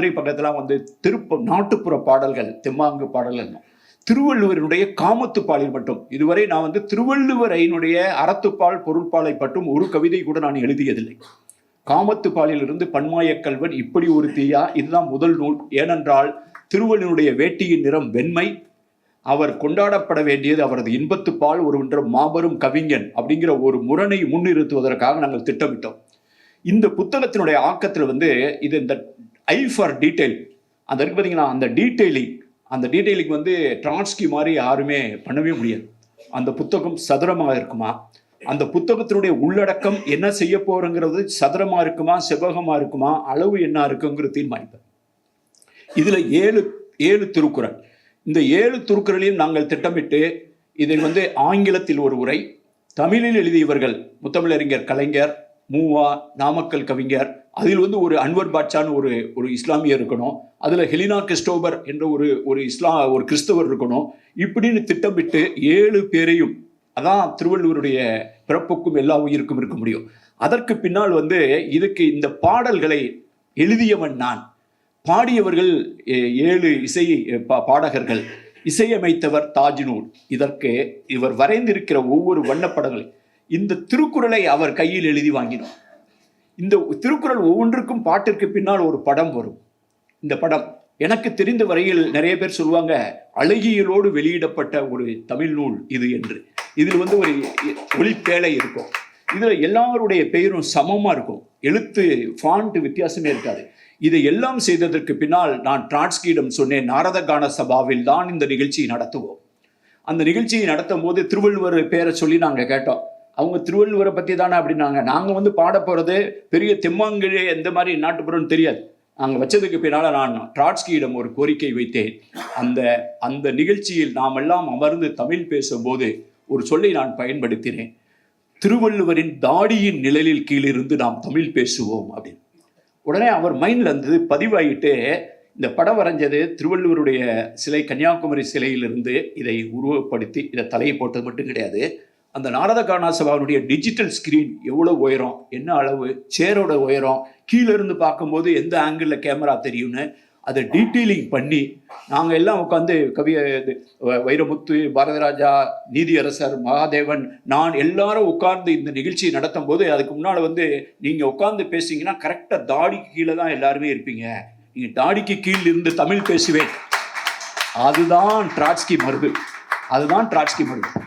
மதுரை பக்கத்துல வந்து திருப்ப நாட்டுப்புற பாடல்கள் தெம்மாங்கு பாடல்கள் திருவள்ளுவரினுடைய காமத்துப்பாலில் மட்டும். இதுவரை நான் வந்து திருவள்ளுவரையினுடைய அறத்துப்பால் பொருட்பாலை பற்றும் ஒரு கவிதை கூட நான் எழுதியதில்லை. காமத்துப்பாலில் இருந்து பன்மாயக் கல்வன் இப்படி ஒரு தீயா? இதுதான் முதல் நூல். ஏனென்றால் திருவள்ளுவனுடைய வேட்டியின் நிறம் வெண்மை. அவர் கொண்டாடப்பட வேண்டியது அவரது இன்பத்துப்பால் ஒருவன்ற மாபெரும் கவிஞன் அப்படிங்கிற ஒரு முரணை முன்னிறுத்துவதற்காக நாங்கள் திட்டமிட்டோம். இந்த புத்தகத்தினுடைய ஆக்கத்தில் வந்து இது இந்த ஐ ஃபார் டீட்டெயில் அந்த இருக்கு பார்த்தீங்கன்னா அந்த டீட்டெயிலிங் அந்த டீட்டெயிலிங் வந்து ட்ரான்ஸ்கி மாதிரி யாருமே பண்ணவே முடியாது. அந்த புத்தகம் சதுரமாக இருக்குமா? அந்த புத்தகத்தினுடைய உள்ளடக்கம் என்ன செய்ய போகிறோங்கிறது சதுரமாக இருக்குமா? செவ்வகமாக இருக்குமா? அளவு என்ன இருக்குங்கிறது தீர்மானிப்பேன் இதில் ஏழு ஏழு திருக்குறள். இந்த ஏழு திருக்குறளையும் நாங்கள் திட்டமிட்டு இதை வந்து ஆங்கிலத்தில் ஒரு உரை தமிழில் எழுதியவர்கள் முத்தமிழறிஞர் கலைஞர் மூவா நாமக்கல் கவிஞர் அதில் வந்து ஒரு அன்வர் பாட்சான்னு ஒரு ஒரு இஸ்லாமியர் இருக்கணும். அதில் ஹெலினா கிறிஸ்டோபர் என்ற ஒரு ஒரு இஸ்லா ஒரு கிறிஸ்தவர் இருக்கணும். இப்படின்னு திட்டமிட்டு ஏழு பேரையும் அதான் திருவள்ளுவருடைய பிறப்புக்கும் எல்லா உயிருக்கும் இருக்க முடியும். அதற்கு பின்னால் வந்து இதுக்கு இந்த பாடல்களை எழுதியவன் நான். பாடியவர்கள் ஏழு இசை பாடகர்கள். இசையமைத்தவர் தாஜினூர். இதற்கு இவர் வரைந்திருக்கிற ஒவ்வொரு வண்ணப்படங்கள் இந்த திருக்குறளை அவர் கையில் எழுதி வாங்கினோம் இந்த திருக்குறள் ஒவ்வொன்றுக்கும் பாட்டிற்கு பின்னால் ஒரு படம் வரும். இந்த படம் எனக்கு தெரிந்த வரையில் நிறைய பேர் சொல்லுவாங்க அழகியலோடு வெளியிடப்பட்ட ஒரு தமிழ் நூல் இது என்று. இதில் வந்து ஒரு ஒளிப்பேழை இருக்கும். இதில் எல்லாருடைய பெயரும் சமமாக இருக்கும். எழுத்து ஃபாண்ட் வித்தியாசமே இருக்காது. இதை எல்லாம் செய்ததற்கு பின்னால் நான் ட்ராட்ஸ்கியிடம் சொன்னேன் நாரத கான சபாவில் தான் இந்த நிகழ்ச்சியை நடத்துவோம். அந்த நிகழ்ச்சியை நடத்தும் போது திருவள்ளுவர் பேரை சொல்லி நாங்கள் கேட்டோம். அவங்க திருவள்ளுவரை பற்றி தானே அப்படின்னாங்க. நாங்கள் வந்து பாட போகிறது பெரிய தெம்மாங்கிழி எந்த மாதிரி நாட்டுப்புறம்னு தெரியாது. நாங்கள் வச்சதுக்கு பின்னால் நான் ட்ராட்ஸ்கியிடம் ஒரு கோரிக்கை வைத்தேன். அந்த அந்த நிகழ்ச்சியில் நாம் எல்லாம் அமர்ந்து தமிழ் பேசும்போது ஒரு சொல்லை நான் பயன்படுத்தினேன். திருவள்ளுவரின் தாடியின் நிழலில் கீழிருந்து நாம் தமிழ் பேசுவோம் அப்படின்னு. உடனே அவர் மைண்டில் இருந்தது பதிவாயிட்டு இந்த படம் வரைஞ்சது திருவள்ளுவருடைய சிலை கன்னியாகுமரி சிலையிலிருந்து இதை உருவப்படுத்தி இதை தலையை போட்டது மட்டும் கிடையாது. அந்த நாரத காணாசபாவுடைய டிஜிட்டல் ஸ்கிரீன் எவ்வளோ உயரம் என்ன அளவு சேரோட உயரம் கீழே இருந்து பார்க்கும்போது எந்த ஆங்கிளில் கேமரா தெரியும்னு அதை டீட்டெயிலிங் பண்ணி நாங்கள் எல்லாம் உட்காந்து கவிய வைரமுத்து பாரதராஜா நீதியரசர் மகாதேவன் நான் எல்லாரும் உட்கார்ந்து இந்த நிகழ்ச்சியை நடத்தும் போது அதுக்கு முன்னால் வந்து நீங்கள் உட்காந்து பேசிங்கன்னா கரெக்டாக தாடிக்கு கீழே தான் எல்லாருமே இருப்பீங்க. நீங்கள் தாடிக்கு கீழ் இருந்து தமிழ் பேசுவேன். அதுதான் டிராட்ஸ்கி மருது அதுதான் டிராட்ஸ்கி மருது